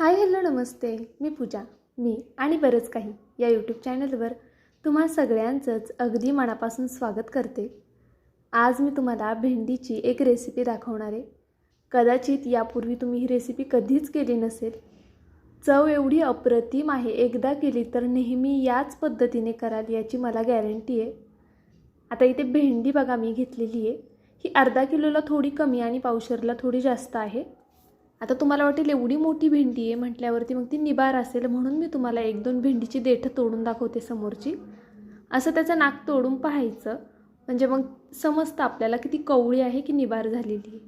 Hi hello नमस्ते. मी पूजा मी आणि बरंच काही या यूट्यूब चॅनलवर तुम्हा सगळ्यांचंच अगदी मनापासून स्वागत करते. आज मी तुम्हाला भेंडीची एक रेसिपी दाखवणार आहे. कदाचित यापूर्वी तुम्ही ही रेसिपी कधीच केली नसेल. चव एवढी अप्रतिम आहे एकदा केली तर नेहमी याच पद्धतीने कराल याची मला गॅरंटी आहे. आता इथे भेंडी बघा मी घेतलेली आहे. ही अर्धा किलोला थोडी कमी आणि पावशरला थोडी जास्त आहे. आता तुम्हाला वाटेल एवढी मोठी भेंडी आहे म्हटल्यावरती मग ती निबार असेल म्हणून मी तुम्हाला एक दोन भेंडीची देठं तोडून दाखवते समोरची. असं त्याचं नाक तोडून पाहायचं. म्हणजे मग समजतं आपल्याला की ती कवळी आहे की निबार झालेली आहे.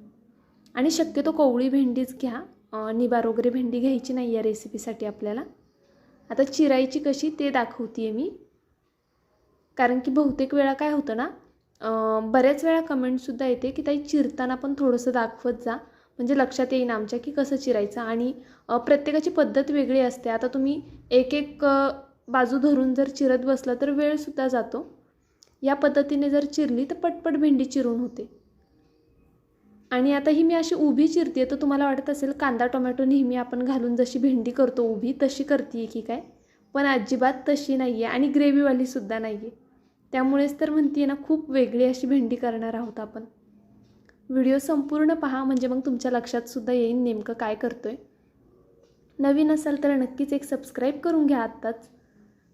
आणि शक्यतो कवळी भेंडीच घ्या. निबार वगैरे भेंडी घ्यायची नाही या रेसिपीसाठी आपल्याला. आता चिरायची कशी ते दाखवते मी. कारण की बहुतेक वेळा काय होतं ना बऱ्याच वेळा कमेंटसुद्धा येते की ताई चिरताना पण थोडंसं दाखवत जा. म्हणजे लक्षात येईन आमच्या की कसं चिरायचं. आणि प्रत्येकाची पद्धत वेगळी असते. आता तुम्ही एक एक बाजू धरून जर चिरत बसला तर वेळसुद्धा जातो. या पद्धतीने जर चिरली तर पटपट भेंडी चिरून होते. आणि आता ही मी अशी उभी चिरते तर तुम्हाला वाटत असेल कांदा टोमॅटो नेहमी आपण घालून जशी भेंडी करतो उभी तशी करते की काय? पण अजिबात तशी नाही आहे आणि ग्रेव्हीवालीसुद्धा नाही आहे त्यामुळेच तर म्हणते ना खूप वेगळी अशी भेंडी करणार आहोत आपण. व्हिडिओ संपूर्ण पहा म्हणजे मग तुमच्या लक्षातसुद्धा येईन नेमकं काय करतो आहे नवीन असाल तर नक्कीच एक सबस्क्राईब करून घ्या आत्ताच.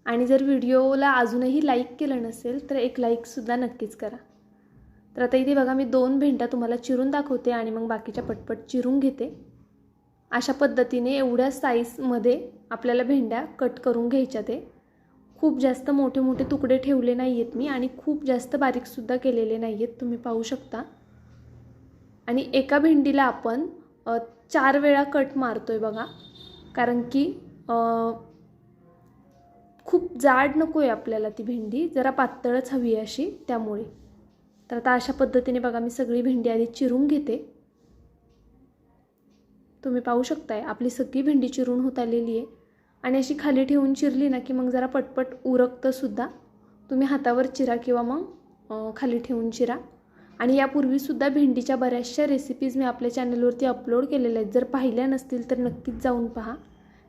आणि जर व्हिडिओला अजूनही लाईक केलं नसेल तर एक लाईकसुद्धा नक्कीच करा. तर आता इथे बघा मी दोन भेंड्या तुम्हाला चिरून दाखवते आणि मग बाकीच्या पटपट चिरून घेते. अशा पद्धतीने एवढ्या साईजमध्ये आपल्याला भेंड्या कट करून घ्यायच्या ते. खूप जास्त मोठे मोठे तुकडे ठेवले नाही आहेत मी आणि खूप जास्त बारीकसुद्धा केलेले नाही आहेत तुम्ही पाहू शकता. आणि एका भेंडीला आपण चार वेळा कट मारतो आहे बघा. कारण की खूप जाड नको आहे आपल्याला ती भेंडी. जरा पातळच हवी आहे अशी त्यामुळे. तर आता अशा पद्धतीने बघा मी सगळी भेंडी आधी चिरून घेते. तुम्ही पाहू शकताय आपली सगळी भेंडी चिरून होत आलेली आहे. आणि अशी खाली ठेवून चिरली ना की मग जरा पटपट उरकतंसुद्धा तुम्ही हातावर चिरा किंवा मग खाली ठेवून चिरा. आणि यापूर्वीसुद्धा भेंडीच्या बऱ्याचशा रेसिपीज मी आपल्या चॅनलवरती अपलोड केलेल्या आहेत. जर पाहिल्या नसतील तर नक्कीच जाऊन पहा.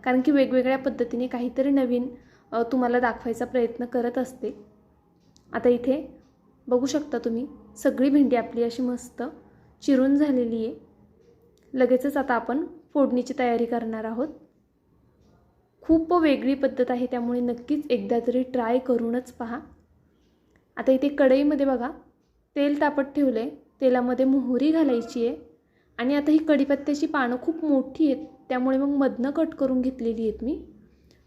कारण की वेगवेगळ्या पद्धतीने काहीतरी नवीन तुम्हाला दाखवायचा प्रयत्न करत असते. आता इथे बघू शकता तुम्ही सगळी भेंडी आपली अशी मस्त चिरून झालेली आहे. लगेचच आता आपण फोडणीची तयारी करणार आहोत. खूप वेगळी पद्धत आहे त्यामुळे नक्कीच एकदा तरी ट्राय करूनच पहा. आता इथे कढईमध्ये बघा तेल तापत ठेवलं आहे तेलामध्ये मोहरी घालायची आहे. आणि आता ही कढीपत्त्याची पानं खूप मोठी आहेत त्यामुळे मग मधनं कट करून घेतलेली आहेत मी.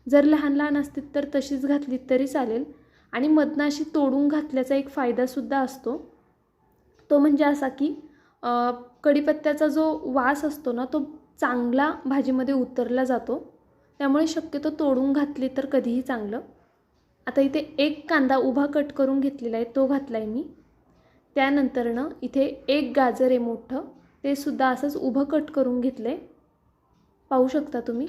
जर लहान लहान असतील तर तशीच घातलीत तरी चालेल. आणि मधनं अशी तोडून घातल्याचा एक फायदासुद्धा असतो. तो म्हणजे असा की कढीपत्त्याचा जो वास असतो ना तो चांगला भाजीमध्ये उतरला जातो. त्यामुळे शक्यतो तोडून घातली तर कधीही चांगलं. आता इथे एक कांदा उभा कट करून घेतलेला आहे तो घातला आहे मी. त्यानंतरनं इथे एक गाजर आहे मोठं ते सुद्धा असंच उभं कट करून घेतलं. आहे पाहू शकता तुम्ही?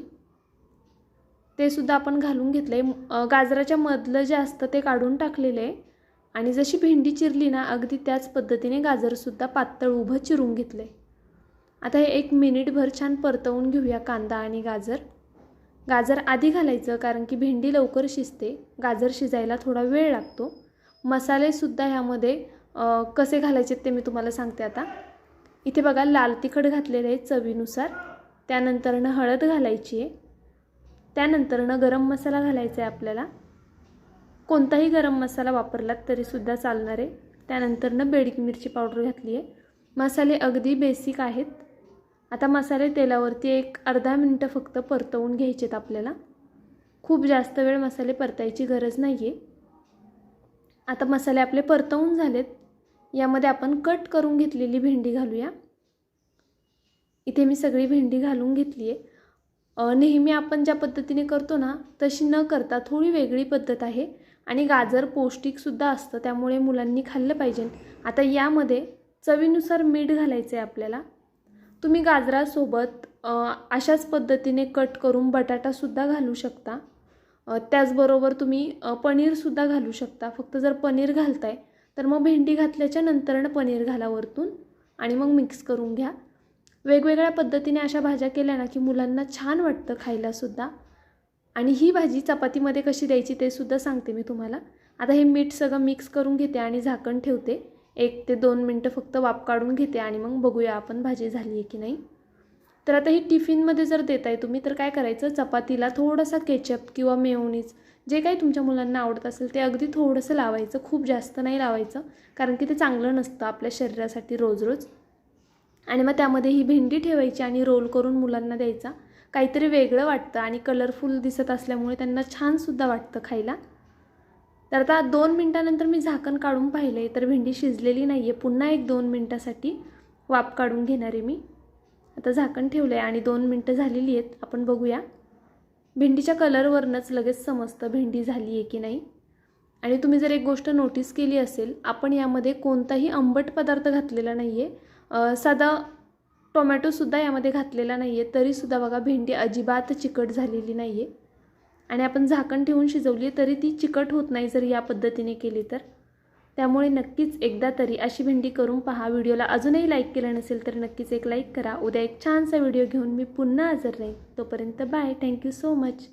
ते सुद्धा आपण घालून घेतलं. आहे गाजराच्या मधलं जे असतं ते काढून टाकलेलं आहे. आणि जशी भेंडी चिरली ना अगदी त्याच पद्धतीने गाजरसुद्धा पातळ उभं चिरून घेतलं आहे आता हे एक मिनिटभर छान परतवून घेऊया कांदा आणि गाजर. गाजर आधी घालायचं कारण की भेंडी लवकर शिजते. गाजर शिजायला थोडा वेळ लागतो. मसालेसुद्धा ह्यामध्ये कसे घालायचे ते मी तुम्हाला सांगते आता. इथे बघा लाल तिखट घातलेलं आहे चवीनुसार. त्यानंतरनं हळद घालायची आहे. त्यानंतरनं गरम मसाला घालायचा आहे आपल्याला. कोणताही गरम मसाला वापरलात तरीसुद्धा चालणार आहे. त्यानंतरनं बेडकी मिरची पावडर घातली आहे. मसाले अगदी बेसिक आहेत. आता मसाले तेलावरती एक अर्धा मिनटं फक्त परतवून घ्यायचेत आपल्याला. खूप जास्त वेळ मसाले परतायची गरज नाही आहे आता मसाले आपले परतवून झालेत. यामध्ये आपण कट करून घेतलेली भेंडी घालूया. इथे मी सगळी भेंडी घालून घेतली आहे नेहमी आपण ज्या पद्धतीने करतो ना तशी न करता थोडी वेगळी पद्धत आहे आणि गाजर पौष्टिकसुद्धा असतं त्यामुळे मुलांनी खाल्लं पाहिजे. आता यामध्ये चवीनुसार मीठ घालायचं आहे आपल्याला. तुम्ही गाजरासोबत अशाच पद्धतीने कट करून बटाटासुद्धा घालू शकता. त्याचबरोबर तुम्ही पनीरसुद्धा घालू शकता. फक्त जर पनीर घालताय तर मग भेंडी घातल्याच्या नंतरनं पनीर घाला वरतून आणि मग मिक्स करून घ्या. वेगवेगळ्या पद्धतीने अशा भाज्या केल्या ना की मुलांना छान वाटतं खायलासुद्धा. आणि ही भाजी चपातीमध्ये कशी द्यायची ते सुद्धा सांगते मी तुम्हाला. आता हे मीठ सगळं मिक्स करून घेते आणि झाकण ठेवते. एक ते दोन मिनटं फक्त वाफ काढून घेते आणि मग बघूया आपण भाजी झाली आहे की नाही. तर आता ही टिफिनमध्ये जर देताय तुम्ही तर काय करायचं? चपातीला थोडासा केचप किंवा मेवणीच जे काही तुमच्या मुलांना आवडत असेल ते अगदी थोडंसं लावायचं खूप जास्त नाही लावायचं कारण की ते चांगलं नसतं आपल्या शरीरासाठी रोज रोज. आणि मग त्यामध्ये ही भेंडी ठेवायची आणि रोल करून मुलांना द्यायचा. काहीतरी वेगळं वाटतं आणि कलरफुल दिसत असल्यामुळे त्यांना छानसुद्धा वाटतं खायला. तर आता दोन मिनटानंतर मी झाकण काढून पाहिले तर भेंडी शिजलेली नाही आहे पुन्हा एक दोन मिनटासाठी वाफ काढून घेणार आहे मी. आता झाकण ठेवलं आहे आणि दोन मिनटं झालेली आहेत आपण बघूया. भेंडीच्या कलरवरनंच लगेच समजतं भेंडी झाली आहे की नाही. आणि तुम्ही जर एक गोष्ट नोटीस केली असेल आपण यामध्ये कोणताही आंबट पदार्थ घातलेला नाही आहे साधा टोमॅटोसुद्धा यामध्ये घातलेला नाही आहे तरीसुद्धा बघा भेंडी अजिबात चिकट झालेली नाही आहे आणि आपण झाकण ठेवून शिजवली तरी ती चिकट होत नाही जर या पद्धतीने केली तर. त्यामुळे नक्कीच एकदा तरी अशी भेंडी करून पहा. व्हिडिओला अजूनही लाईक केलं नसेल तर नक्कीच एक लाईक करा. उद्या एक छानसा व्हिडिओ घेऊन मी पुन्हा हजर राहील तोपर्यंत बाय. Thank you so much.